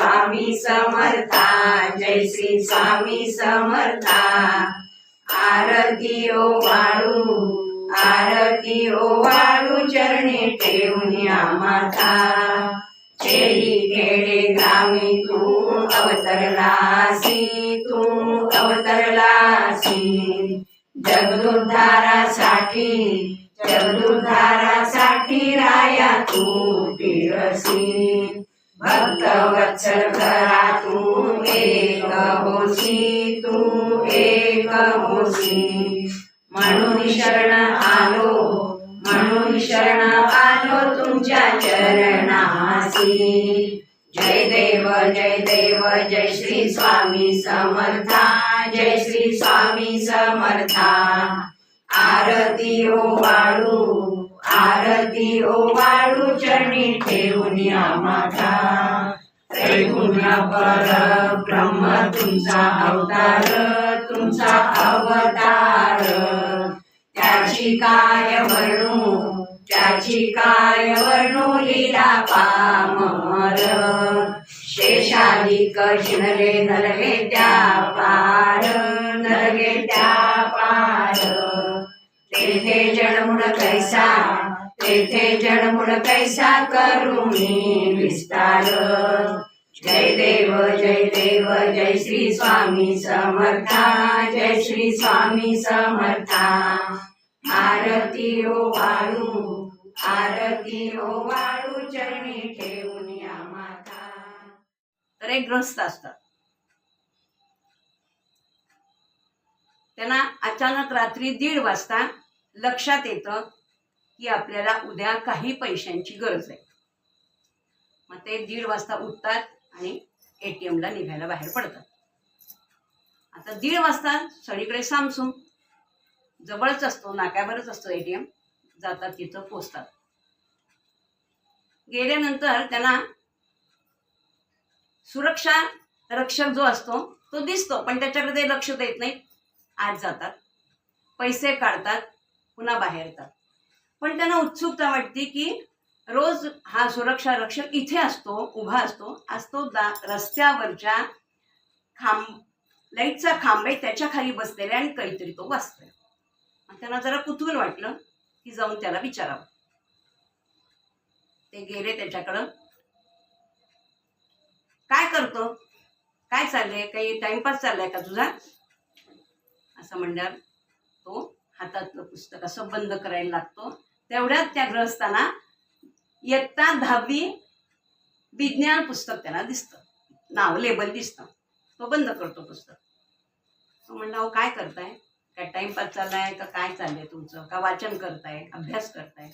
स्वामी समर्था जय श्री स्वामी समर्था. आरती ओ वाळू आरती ओ वाळू चरणी ठेवून या माता. चेरी खेडे गावी तू अवतरलासी तू अवतरलासी जगदुद्धारासाठी जगदुद्धारासाठी राया तू पिरसी भक्त वत्सल करा तू एक होशी तू एक होशी म्हणून शरण आलो म्हणून शरण आलो तुमच्या चरणासी जय देव जय देव जय श्री स्वामी समर्था जय श्री स्वामी समर्था आरती हो, ओ वाळू आरती वाळू ठेवून या माता. त्रैगुण्य पर ब्रह्म तुमचा अवतार तुमचा अवतार. त्याची काय वर्णू त्याची काय वर्णू लीला पामर. शेषाधिक शिनले नरगे त्या पार नरगे त्या पार. तेथे जडमुड कैसा तेथे जडमुड कैसा करुणी विस्तार. जय देव जय देव जय श्री स्वामी समर्था जय श्री स्वामी समर्था. आरती ओ वाळू आरती ओ वाळू चरणी ठेवून या माता. तर एक ग्रस्त असतात. त्यांना अचानक रात्री दीड वाजता लक्षात येतं की आपल्याला उद्या काही पैशांची गरज आहे मग ते दीड वाजता उठतात आणि ए टी एमला निघायला बाहेर पडतात. आता दीड वाजता सगळीकडे सामसूम जवळच असतो नाक्यावरच असतो ए टी एम जातात तिथं पोचतात. गेल्यानंतर त्यांना सुरक्षा रक्षक जो असतो तो दिसतो पण त्याच्याकडे ते लक्ष देत नाही आत जातात पैसे काढतात पुन्हा बाहेर येतात. पण त्यांना उत्सुकता वाटते की रोज हा सुरक्षा रक्षक इथे असतो उभा असतो. आज तो दा रस्त्यावरच्या खांब लाईटचा खांब आहे त्याच्याखाली बसलेला आणि काहीतरी तो वाचतोय. त्यांना जरा कुतूहल वाटलं की जाऊन त्याला विचारावं. ते गेले त्याच्याकडं. काय करतो? काय चाललंय? काही टाइमपास चाललाय का तुझा? असं म्हणल्यावर तो हातातलं पुस्तक असं बंद करायला लागतो. तेवढ्यात त्या ग्रहस्थांना इयत्ता दहावी विज्ञान पुस्तक त्याला दिसतं. नाव लेबल दिसतं. तो बंद करतो पुस्तक. तो म्हणला अहो काय करताय? काय टाइमपास चाललाय का? काय चाललंय तुमचं? का वाचन करताय? अभ्यास करताय?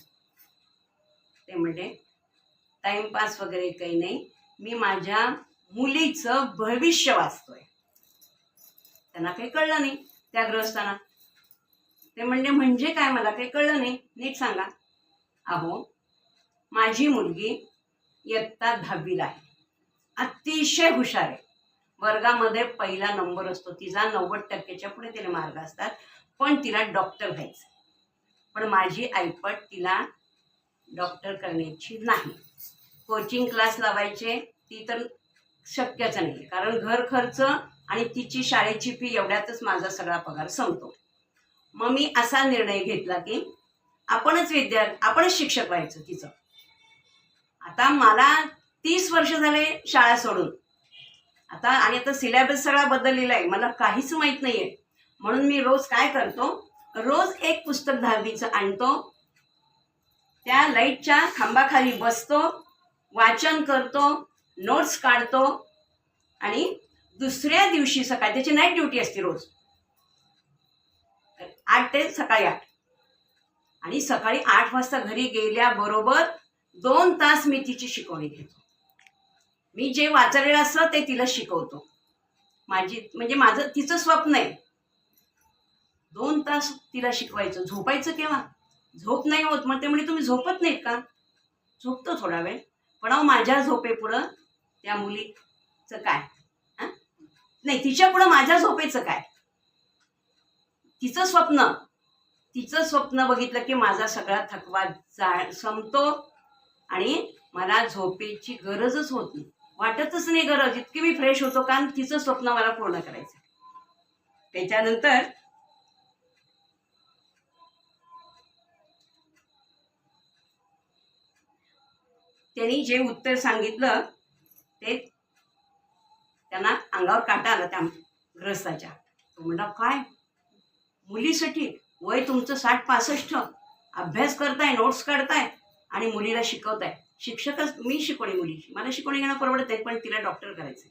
ते म्हणजे टाइमपास वगैरे काही नाही. मी माझ्या मुलीचं भविष्य वाचतोय. त्यांना काही कळलं नाही. त्या ग्रहस्थांना ते म्हणजे म्हणजे काय मला काही कळलं नाही. नीट सांगा. अहो माझी मुलगी इयत्ता दहावीला आहे. अतिशय हुशार आहे. वर्गामध्ये पहिला नंबर असतो. तिचा नव्वद टक्क्याच्या पुढे तिला मार्ग असतात पण तिला डॉक्टर व्हायचं पण माझी आईपट तिला डॉक्टर करण्याची नाही. कोचिंग क्लास लावायचे ती तर शक्यच नाही. कारण घर खर्च आणि तिची शाळेची फी एवढ्यातच माझा सगळा पगार संपतो. मग मी असा निर्णय घेतला की आपणच विद्यार्थी आपणच शिक्षक व्हायचं तिचं. आता मला तीस वर्ष झाले शाळा सोडून. आता आणि आता सिलेबस सगळा बदललेला आहे. मला काहीच माहीत नाही आहे म्हणून मी रोज काय करतो? रोज एक पुस्तक दहावीचं आणतो. त्या लाईटच्या खांबाखाली बसतो वाचन करतो नोट्स काढतो आणि दुसऱ्या दिवशी सकाळी त्याची नाईट ड्युटी असते रोज. आठ ते सकाळी आठ. आणि सकाळी आठ वाजता घरी गेल्याबरोबर दोन तास मी तिची शिकवणी घेतो. मी जे वाचलेलं असतं ते तिला शिकवतो. माझी म्हणजे माझं तिचं स्वप्न आहे. दोन तास तिला शिकवायचं. झोपायचं केव्हा? झोप नाही होत. मग ते म्हणजे तुम्ही झोपत नाहीत का? झोपतो थोडा वेळ. पण अहो माझ्या झोपेपुढं त्या मुलीचं काय? नाही तिच्या पुढं माझ्या झोपेचं काय? तिचं स्वप्न तिचं स्वप्न बघितलं की माझा सगळा थकवा जा संपतो आणि मला झोपेची गरजच होत नाही. वाटतच नाही गरज इतकी मी फ्रेश होतो कारण तिचं स्वप्न मला पूर्ण करायचं. त्याच्यानंतर त्यांनी जे उत्तर सांगितलं ते त्यांना अंगावर काटा आला त्या ग्रस्ताच्या. तो म्हणला काय? मुलीसाठी वय तुमचं साठ पासष्ट. अभ्यास करताय नोट्स काढताय आणि मुलीला शिकवताय. शिक्षकच मी शिकवणे मुलीची. मला शिकवणे घेणं परवडत आहे पण तिला डॉक्टर करायचं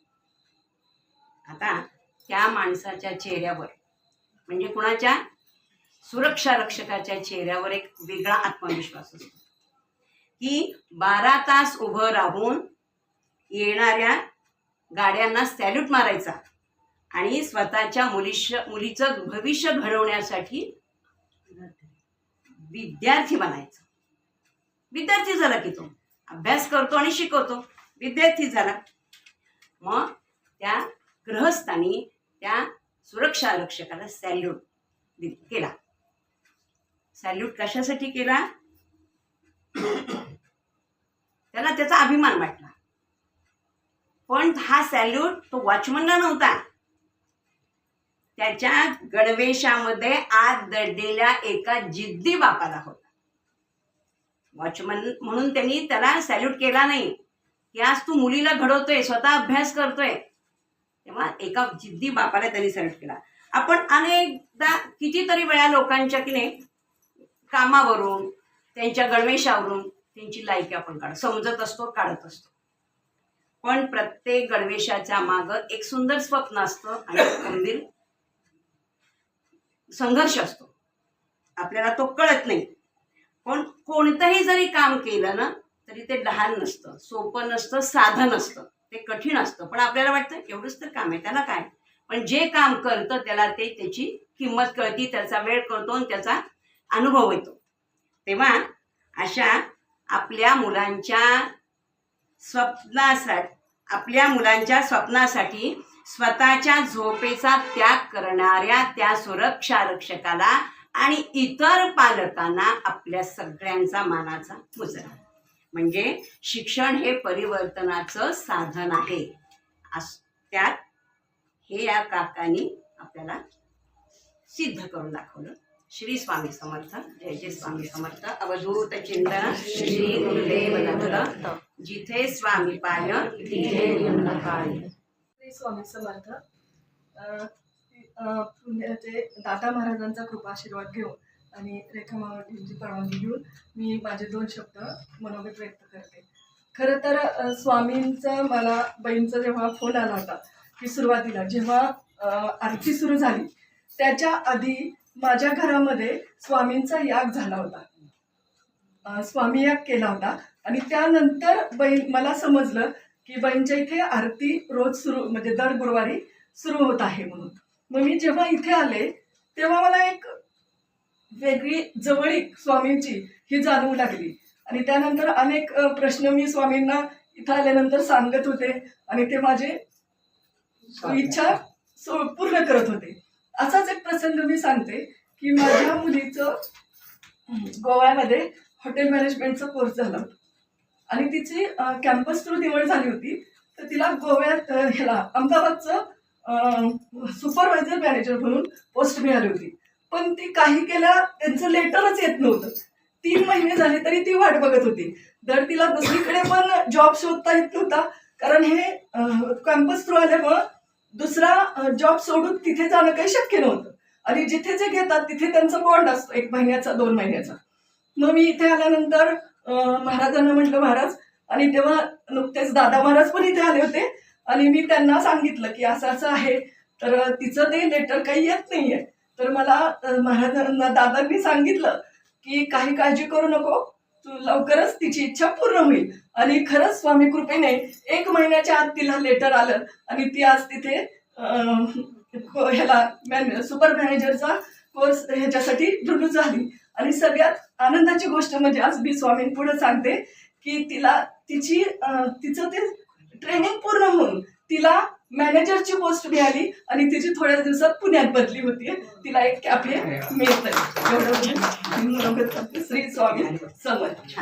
आता त्या माणसाच्या चेहऱ्यावर म्हणजे कुणाच्या? सुरक्षा रक्षकाच्या चेहऱ्यावर एक वेगळा आत्मविश्वास असतो. की बारा तास उभं राहून येणाऱ्या गाड्यांना सॅल्यूट मारायचा. आणि स्वतःच्या मुलीश मुलीचं भविष्य घडवण्यासाठी विद्यार्थी बनायचं. विद्यार्थी झाला की तो. अभ्यास करतो आणि शिकवतो. विद्यार्थी झाला. मग त्या ग्रहस्थानी त्या सुरक्षा रक्षकाला सॅल्यूट केला. सॅल्यूट कशासाठी केला? त्याला त्याचा अभिमान वाटला. पण हा सॅल्यूट तो वॉचमनला नव्हता. त्याच्या गणवेशामध्ये आत दडलेल्या एका जिद्दी बापाला होता. वॉचमन म्हणून त्यांनी त्याला सॅल्यूट केला नाही. की आज तू मुलीला घडवतोय स्वतः अभ्यास करतोय. तेव्हा एका जिद्दी बापाला त्यांनी सॅल्यूट केला. आपण अनेकदा कितीतरी वेळा लोकांच्या की नाही कामावरून त्यांच्या गणवेशावरून त्यांची लायकी आपण काढ समजत असतो काढत असतो. पण प्रत्येक गणवेशाच्या मागं एक सुंदर स्वप्न असतं आणि एक संघर्ष असतो. आपल्याला तो कळत नाही. पण कोणतंही जरी काम केलं ना तरी ते लहान नसतं सोपं नसतं साधं नसतं. ते कठीण असतं. पण आपल्याला वाटतं एवढंच तर काम आहे त्याला काय? पण जे काम करतं त्याला ते त्याची किंमत कळती त्याचा वेळ कळतो आणि त्याचा अनुभव येतो. तेव्हा अशा आपल्या मुलांच्या स्वप्नासाठी आपल्या मुलांच्या स्वप्नासाठी स्वतःच्या झोपेचा त्याग करणाऱ्या त्या सुरक्षा रक्षकाला आणि इतर पालकांना आपल्या सगळ्यांचा मानाचा मुजरा. म्हणजे शिक्षण हे परिवर्तनाचं साधन आहे. त्यात हे या काकांनी आपल्याला सिद्ध करून दाखवलं. श्री स्वामी समर्थ. जय जय स्वामी समर्थ. अवधूत चिंतन श्री गुरुदेव जिथे स्वामी पाय तिथे श्री स्वामी समर्थ. पुण्याचे दादा महाराजांचा कृपाशीर्वाद घेऊन आणि रेखा मावटींची परवानगी घेऊन मी माझे दोन शब्द मनोगत व्यक्त करते. खरं तर स्वामींचा मला बहीणचा जेव्हा फोन आला होता की सुरुवातीला जेव्हा आरती सुरू झाली त्याच्या आधी माझ्या घरामध्ये स्वामींचा याग झाला होता. स्वामी याग केला होता आणि त्यानंतर बहीण मला समजलं की बहीणच्या इथे आरती रोज सुरू म्हणजे दर गुरुवारी सुरू होत आहे म्हणून. मग मी जेव्हा इथे आले तेव्हा मला एक वेगळी जवळीक स्वामींची ही जाणवू लागली. आणि त्यानंतर अनेक प्रश्न मी स्वामींना इथं आल्यानंतर सांगत होते आणि ते माझे इच्छा पूर्ण करत होते. असाच एक प्रसंग मी सांगते की माझ्या मुलीचं गोव्यामध्ये हॉटेल मॅनेजमेंटचा कोर्स झाला आणि तिची कॅम्पस थ्रू निवड झाली होती. तर तिला गोव्यात ह्याला अहमदाबादचं सुपरवायझर मॅनेजर म्हणून पोस्ट मिळाली होती. पण ती काही केल्या त्यांचं लेटरच येत नव्हतं. तीन महिने झाले तरी ती वाट बघत होती. तर तिला दुसरीकडे पण जॉब शोधता येत नव्हता. कारण हे कॅम्पस थ्रू आल्यामुळं दुसरा जॉब सोडून तिथे जाणं काही शक्य नव्हतं. आणि जिथे जे घेतात तिथे त्यांचा बॉन्ड असतो एक महिन्याचा दोन महिन्याचा. मग मी इथे आल्यानंतर महाराजांना म्हटलं महाराज आणि तेव्हा नुकतेच दादा महाराज पण इथे आले होते. आणि मी त्यांना सांगितलं की असं असं आहे. तर तिचं ते लेटर काही येत नाहीये. तर मला महाराजांना दादांनी सांगितलं की काही काळजी करू नको. तू लवकरच तिची इच्छा पूर्ण होईल. आणि खरंच स्वामी कृपेने एक महिन्याच्या आत तिला लेटर आलं. आणि ती आज तिथे ह्याला मॅन सुपर मॅनेजरचा कोर्स ह्याच्यासाठी रुजू झाली आणि सगळ्यात आनंदाची गोष्ट म्हणजे आज मी स्वामींपुढे सांगते की तिला तिची तिचं ते ट्रेनिंग पूर्ण होऊन तिला मॅनेजरची पोस्ट मिळाली आणि तिची थोड्या दिवसात पुण्यात बदली होती तिला एक कॅफे मिळत एवढं म्हणजे श्री स्वामी समर्थ.